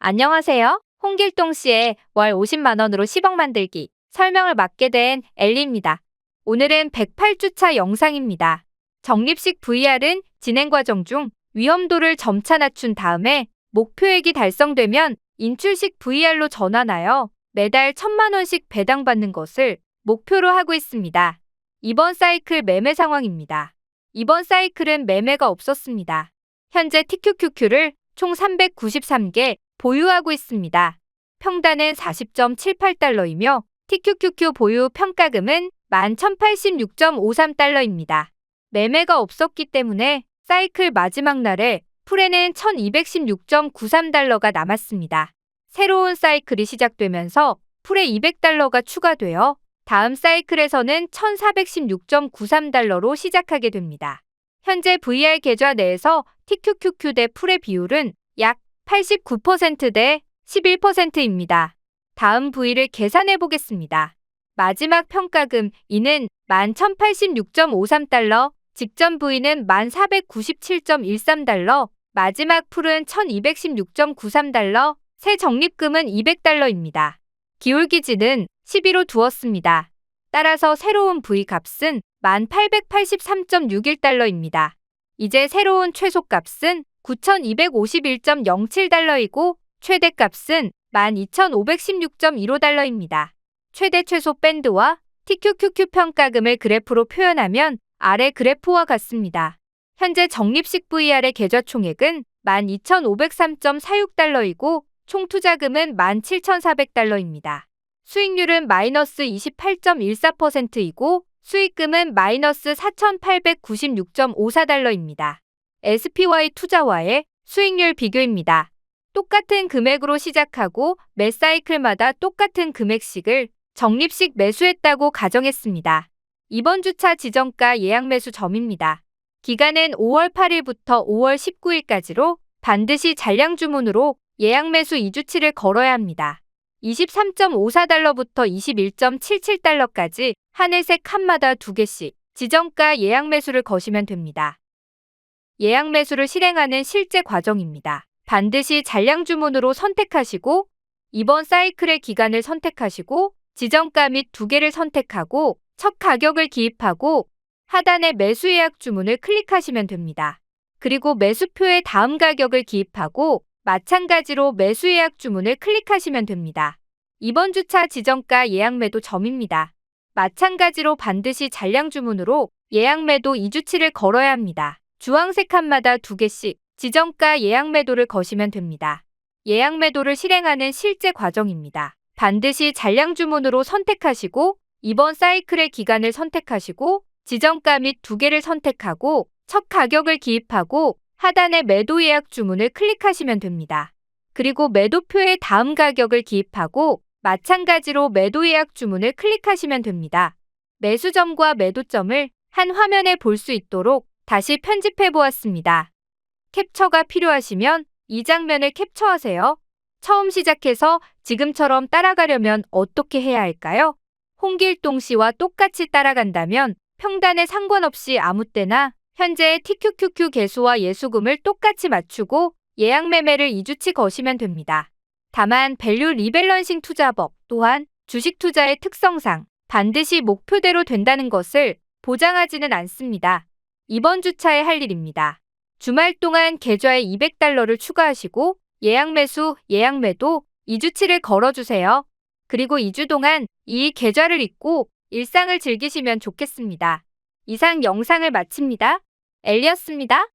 안녕하세요. 홍길동 씨의 월 50만 원으로 10억 만들기 설명을 맡게 된 엘리입니다. 오늘은 108주차 영상입니다. 적립식 VR은 진행 과정 중 위험도를 점차 낮춘 다음에 목표액이 달성되면 인출식 VR로 전환하여 매달 1천만 원씩 배당받는 것을 목표로 하고 있습니다. 이번 사이클 매매 상황입니다. 이번 사이클은 매매가 없었습니다. 현재 TQQQ를 총 393개 보유하고 있습니다. 평단은 40.78달러이며 TQQQ 보유 평가금은 11,086.53달러입니다. 매매가 없었기 때문에 사이클 마지막 날에 풀에는 1,216.93달러가 남았습니다. 새로운 사이클이 시작되면서 풀에 200달러가 추가되어 다음 사이클에서는 1,416.93달러로 시작하게 됩니다. 현재 VR 계좌 내에서 TQQQ 대 풀의 비율은 약 89%대 11%입니다. 다음 V를 계산해 보겠습니다. 마지막 평가금 이는 11,086.53달러, 직전 V는 1,497.13달러, 마지막 풀은 1,216.93달러, 새 적립금은 200달러입니다. 기울기지는 11로 두었습니다. 따라서 새로운 V 값은 1883.61달러입니다. 이제 새로운 최소값은 9,251.07달러이고 최대값은 12,516.15달러입니다. 최대 최소 밴드와 TQQQ 평가금을 그래프로 표현하면 아래 그래프와 같습니다. 현재 적립식 VR의 계좌 총액은 12,503.46달러이고 총 투자금은 17,400달러입니다. 수익률은 마이너스 28.14%이고 수익금은 마이너스 4,896.54달러입니다. SPY 투자와의 수익률 비교입니다. 똑같은 금액으로 시작하고 매 사이클마다 똑같은 금액씩을 적립식 매수했다고 가정했습니다. 이번 주차 지정가 예약 매수 점입니다. 기간은 5월 8일부터 5월 19일까지로 반드시 잔량 주문으로 예약 매수 2주치를 걸어야 합니다. 23.54달러부터 21.77달러까지 하늘색 칸마다 2개씩 지정가 예약 매수를 거시면 됩니다. 예약 매수를 실행하는 실제 과정입니다. 반드시 잔량 주문으로 선택하시고 이번 사이클의 기간을 선택하시고 지정가 및 두 개를 선택하고 첫 가격을 기입하고 하단의 매수 예약 주문을 클릭하시면 됩니다. 그리고 매수표의 다음 가격을 기입하고 마찬가지로 매수 예약 주문을 클릭하시면 됩니다. 이번 주차 지정가 예약 매도 점입니다. 마찬가지로 반드시 잔량 주문으로 예약 매도 2주치를 걸어야 합니다. 주황색 칸마다 두 개씩 지정가 예약 매도를 거시면 됩니다. 예약 매도를 실행하는 실제 과정입니다. 반드시 잔량 주문으로 선택하시고 이번 사이클의 기간을 선택하시고 지정가 및 두 개를 선택하고 첫 가격을 기입하고 하단의 매도 예약 주문을 클릭하시면 됩니다. 그리고 매도표의 다음 가격을 기입하고 마찬가지로 매도 예약 주문을 클릭하시면 됩니다. 매수점과 매도점을 한 화면에 볼 수 있도록 다시 편집해 보았습니다. 캡처가 필요하시면 이 장면을 캡처하세요. 처음 시작해서 지금처럼 따라가려면 어떻게 해야 할까요? 홍길동 씨와 똑같이 따라간다면 평단에 상관없이 아무 때나 현재의 TQQQ 개수와 예수금을 똑같이 맞추고 예약 매매를 2주치 거시면 됩니다. 다만 밸류 리밸런싱 투자법 또한 주식 투자의 특성상 반드시 목표대로 된다는 것을 보장하지는 않습니다. 이번 주차에 할 일입니다. 주말 동안 계좌에 200달러를 추가하시고 예약 매수, 예약 매도 2주치를 걸어주세요. 그리고 2주 동안 이 계좌를 잊고 일상을 즐기시면 좋겠습니다. 이상 영상을 마칩니다. 엘리였습니다.